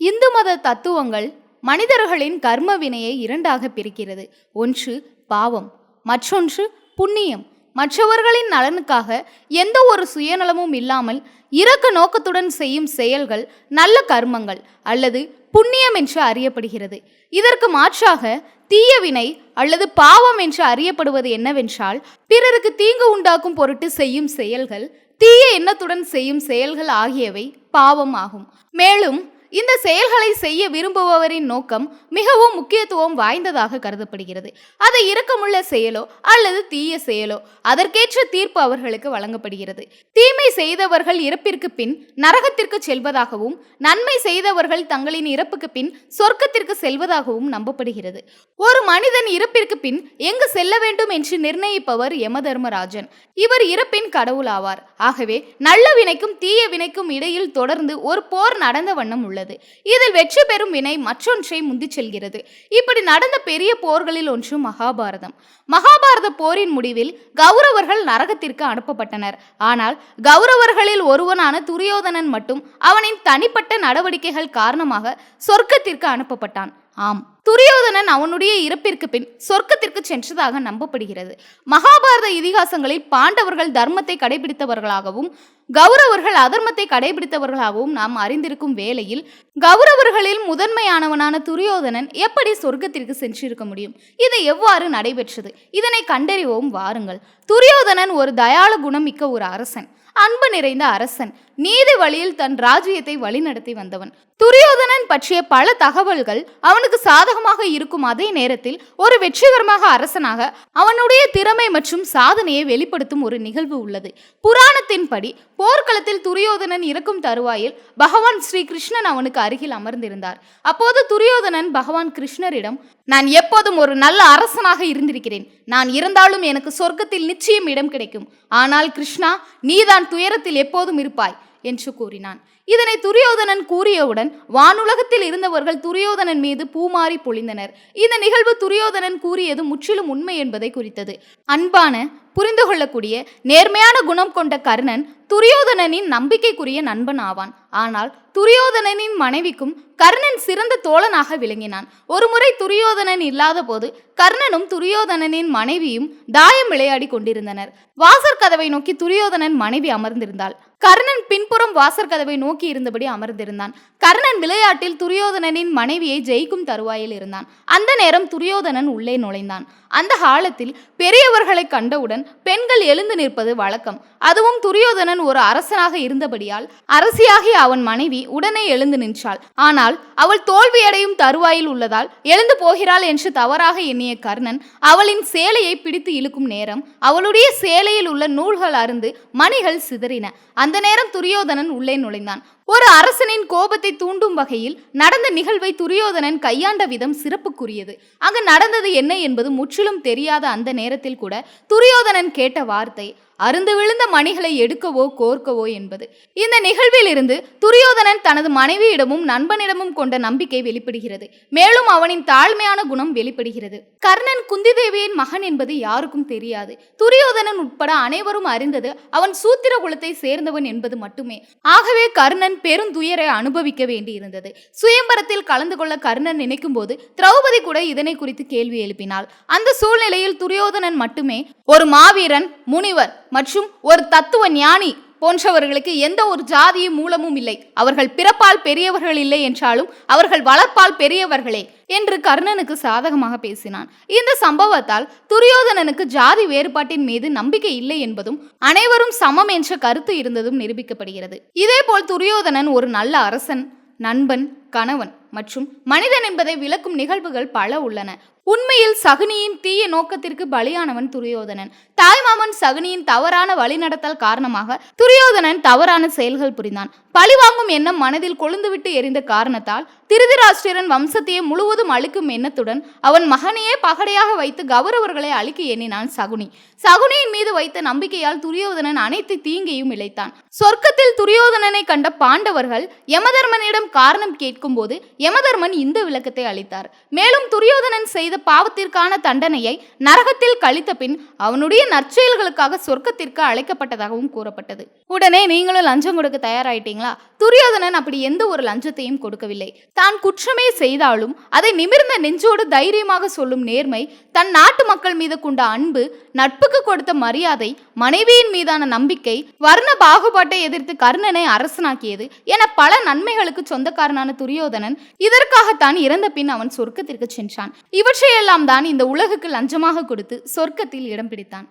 இந்து மத தத்துவங்கள் மனிதர்களின் கர்ம வினையை இரண்டாக பிரிக்கிறது. ஒன்று பாவம் மற்றொன்று புண்ணியம். மற்றவர்களின் நலனுக்காக எந்த ஒரு சுயநலமும் இல்லாமல் இரக்க நோக்கத்துடன் செய்யும் செயல்கள் நல்ல கர்மங்கள் அல்லது புண்ணியம் என்று அறியப்படுகிறது. இதற்கு மாற்றாக தீய வினை அல்லது பாவம் என்று அறியப்படுவது என்னவென்றால் பிறருக்கு தீங்கு உண்டாக்கும் பொருட்டு செய்யும் செயல்கள் தீய எண்ணத்துடன் செய்யும் செயல்கள் ஆகியவை பாவம் ஆகும். மேலும் இந்த செயல்களை செய்ய விரும்புபவரின் நோக்கம் மிகவும் முக்கியத்துவம் வாய்ந்ததாக கருதப்படுகிறது. அது இரக்கமுள்ள செயலோ அல்லது தீய செயலோ அதற்கேற்ற தீர்ப்பு அவர்களுக்கு வழங்கப்படுகிறது. தீமை செய்தவர்கள் இறப்பிற்கு பின் நரகத்திற்கு செல்வதாகவும் நன்மை செய்தவர்கள் தங்களின் இறப்புக்கு பின் சொர்க்கத்திற்கு செல்வதாகவும் நம்பப்படுகிறது. ஒரு மனிதன் இறப்பிற்கு பின் எங்கு செல்ல வேண்டும் என்று நிர்ணயிப்பவர் யமதர்மராஜன். இவர் இறப்பின் கடவுளாவார். ஆகவே நல்ல வினைக்கும் தீய வினைக்கும் இடையில் தொடர்ந்து ஒரு போர் நடந்த வண்ணம் உள்ளது. இதில் வெற்றி பெறும் வினை மற்றொன்றை முந்திச் செல்கிறது. இப்படி நடந்த பெரிய போர்களில் ஒன்று மகாபாரதம். மகாபாரத போரின் முடிவில் கௌரவர்கள் நரகத்திற்கு அனுப்பப்பட்டனர். ஆனால் கௌரவர்களில் ஒருவனான துரியோதனன் மட்டும் அவனின் தனிப்பட்ட நடவடிக்கைகள் காரணமாக சொர்க்கத்திற்கு அனுப்பப்பட்டான். ஆம். துரியோதனன் அவனுடைய இறப்பிற்கு பின் சொர்க்கத்திற்கு சென்றதாக நம்பப்படுகிறது. மகாபாரத இதிகாசங்களில் பாண்டவர்கள் தர்மத்தை கடைபிடித்தவர்களாகவும் கௌரவர்கள் அதர்மத்தை கடைபிடித்தவர்களாகவும் நாம் அறிந்திருக்கும் வேளையில் கௌரவர்களில் முதன்மையானவனான துரியோதனன் எப்படி சொர்க்கத்திற்கு சென்றிருக்க முடியும்? இது எவ்வாறு நடைபெற்றது? இதனை கண்டறிவோம் வாருங்கள். துரியோதனன் ஒரு தயாள குணமிக்க ஒரு அரசன். அன்பு நிறைந்த அரசன். நீதி வழியில் தன் ராஜ்யத்தை வழிநடத்தி வந்தவன். துரியோதனன் பற்றிய பல தகவல்கள் அவனுக்கு சாதகமாக இருக்கும் அதே நேரத்தில் ஒரு வெற்றிகரமாக அரசனாக அவனுடைய திறமை மற்றும் சாதனையை வெளிப்படுத்தும் ஒரு நிகழ்வு உள்ளது. புராணத்தின்படி போர்க்களத்தில் துரியோதனன் இறக்கும் தருவாயில் பகவான் ஸ்ரீ கிருஷ்ணன் அவனுக்கு அருகில் அமர்ந்திருந்தார். அப்போது துரியோதனன் பகவான் கிருஷ்ணரிடம் நான் எப்போதும் ஒரு நல்ல அரசனாக இருந்திருக்கிறேன். நான் இருந்தாலும் எனக்கு சொர்க்கத்தில் நிச்சயம் இடம் கிடைக்கும். ஆனால் கிருஷ்ணா நீதான் துயரத்தில் எப்போதும் இருப்பாய். என்று கூறினான். இதனை துரியோதனன் கூறியவுடன் வானுலகத்தில் இருந்தவர்கள் துரியோதனன் மீது பூமாறி பொழிந்தனர். இந்த நிகழ்வு துரியோதனன் கூறியது முற்றிலும் உண்மை என்பதை குறித்தது. அன்பான புரிந்து கொள்ளக்கூடிய நேர்மையான குணம் கொண்ட கர்ணன் துரியோதனனின் நம்பிக்கைக்குரிய நண்பன் ஆவான். ஆனால் துரியோதனனின் மனைவிக்கும் கர்ணன் சிறந்த தோழனாக விளங்கினான். ஒருமுறை துரியோதனன் இல்லாத போது கர்ணனும் துரியோதனனின் மனைவியும் தாயம் விளையாடி கொண்டிருந்தனர். வாசற் கதவை நோக்கி துரியோதனன் மனைவி அமர்ந்திருந்தாள். கர்ணன் பின்புறம் வாசற்கதவை நோக்கி இருந்தபடி அமர்ந்திருந்தான். கர்ணன் விளையாட்டில் துரியோதனனின் மனைவியை ஜெயிக்கும் தருவாயில் இருந்தான். அந்த நேரம் துரியோதனன் உள்ளே நுழைந்தான். அந்த காலத்தில் பெரியவர்களை கண்டவுடன் பெண்கள் எழுந்து நிற்பது வழக்கம். அதுவும் துரியோதனன் ஒரு அரசனாக இருந்தபடியால் அரசியாகிய அவன் மனைவி உடனே எழுந்து நின்றாள். ஆனால் அவள் தோல்வியடையும் தருவாயில் உள்ளதால் எழுந்து போகிறாள் என்று தவறாக எண்ணிய கர்ணன் அவளின் சேலையை பிடித்து இழுக்கும் நேரம் அவளுடைய சேலையில் உள்ள நூல்கள் அருந்து மணிகள் சிதறின. அந்த நேரம் துரியோதனன் உள்ளே நுழைந்தான். ஒரு அரசனின் கோபத்தை தூண்டும் வகையில் நடந்த நிகழ்வை துரியோதனன் கையாண்ட விதம் சிறப்புக்குரியது. அங்கு நடந்தது என்ன என்பது முற்றிலும் தெரியாத அந்த நேரத்தில் கூட துரியோதனன் கேட்ட வார்த்தை அருந்து விழுந்த மணிகளை எடுக்கவோ கோர்க்கவோ என்பது. இந்த நிகழ்வில் இருந்து துரியோதனன் தனது மனைவியிடமும் நண்பனிடமும் கொண்ட நம்பிக்கை வெளிப்படுகிறது. மேலும் அவனின் தாழ்மையான குணம் வெளிப்படுகிறது. கர்ணன் குந்தி தேவியின் மகன் என்பது யாருக்கும் தெரியாது. துரியோதனன் உட்பட அனைவரும் அறிந்தது அவன் சூத்திர குலத்தை சேர்ந்தவன் என்பது மட்டுமே. ஆகவே கர்ணன் பெருந்துயரை அனுபவிக்க வேண்டியிருந்தது. சுயம்பரத்தில் கலந்து கொள்ள கர்ணன் நினைக்கும் போது திரௌபதி கூட இதனை குறித்து கேள்வி எழுப்பினாள். அந்த சூழ்நிலையில் துரியோதனன் மட்டுமே ஒரு மாவீரன் முனிவர் மற்றும் ஒரு தத்துவ ஞானி போன்றவர்களுக்கு எந்த ஒரு ஜாதியும் மூலமும் இல்லை. அவர்கள் பிறப்பால் பெரியவர்கள் இல்லை என்றாலும் அவர்கள் வளர்ப்பால் பெரியவர்களே என்று கர்ணனுக்கு சாதகமாக பேசினான். இந்த சம்பவத்தால் துரியோதனனுக்கு ஜாதி வேறுபாட்டின் மீது நம்பிக்கை இல்லை என்பதும் அனைவரும் சமம் என்ற கருத்து இருந்ததும் நிரூபிக்கப்படுகிறது. இதேபோல் துரியோதனன் ஒரு நல்ல அரசன் நண்பன் கணவன் மற்றும் மனிதன் என்பதை விளக்கும் நிகழ்வுகள் பல உள்ளன. உண்மையில் சகுனியின் தீய நோக்கத்திற்கு பலியானவன் துரியோதனன். தாய்மாமன் சகுனியின் தவறான வழிநடத்தல் காரணமாக துரியோதனன் தவறான செயல்கள் புரிந்தான். பழிவாங்கும் எண்ணம் மனதில் கொழுந்துவிட்டு எரிந்த காரணத்தால் திருதிராஷ்டிரன் வம்சத்தையே முழுவதும் அழிக்கும் எண்ணத்துடன் அவன் மகனையே பகடையாக வைத்து கௌரவர்களை அழிக்க எண்ணினான் சகுனி. சகுனியின் மீது வைத்த நம்பிக்கையால் துரியோதனன் அனைத்து தீங்கையும் இழைத்தான். சொர்க்கத்தில் துரியோதனனை கண்ட பாண்டவர்கள் யமதர்மனிடம் காரணம் கேட்கும்போது யமதர்மன் இந்த விளக்கத்தை அளித்தார். மேலும் துரியோதனன் செய்த பாவத்திற்கான தண்டனையை நரகத்தில் கழித்த பின் அவனுடைய நற்செயல்களுக்காக சொர்க்கத்திற்கு அழைக்கப்பட்டதாகவும் கூறப்பட்டது. உடனே நீங்களும் லஞ்சம் கொடுக்க தயாராயிட்டீங்களா? துரியோதனன் அப்படி எந்த ஒரு லஞ்சத்தையும் கொடுக்கவில்லை. தான் குற்றமே செய்தாலும் அதை நிமிர்ந்த நெஞ்சோடு தைரியமாக சொல்லும் நேர்மை தன் நாட்டு மக்கள் மீது கொண்ட அன்பு நட்புக்கு கொடுத்த மரியாதை மனைவியின் மீதான நம்பிக்கை வர்ண பாகுபாட்டை எதிர்த்து கர்ணனை அரசனாக்கியது என பல நன்மைகளுக்கு சொந்தக்காரனான துரியோதனன் இதற்காகத்தான் இறந்த பின் அவன் சொர்க்கத்திற்கு சென்றான். இவற்றை இவற்றையெல்லாம் தான் இந்த உலகுக்கு லஞ்சமாக கொடுத்து சொர்க்கத்தில் இடம் பிடித்தான்.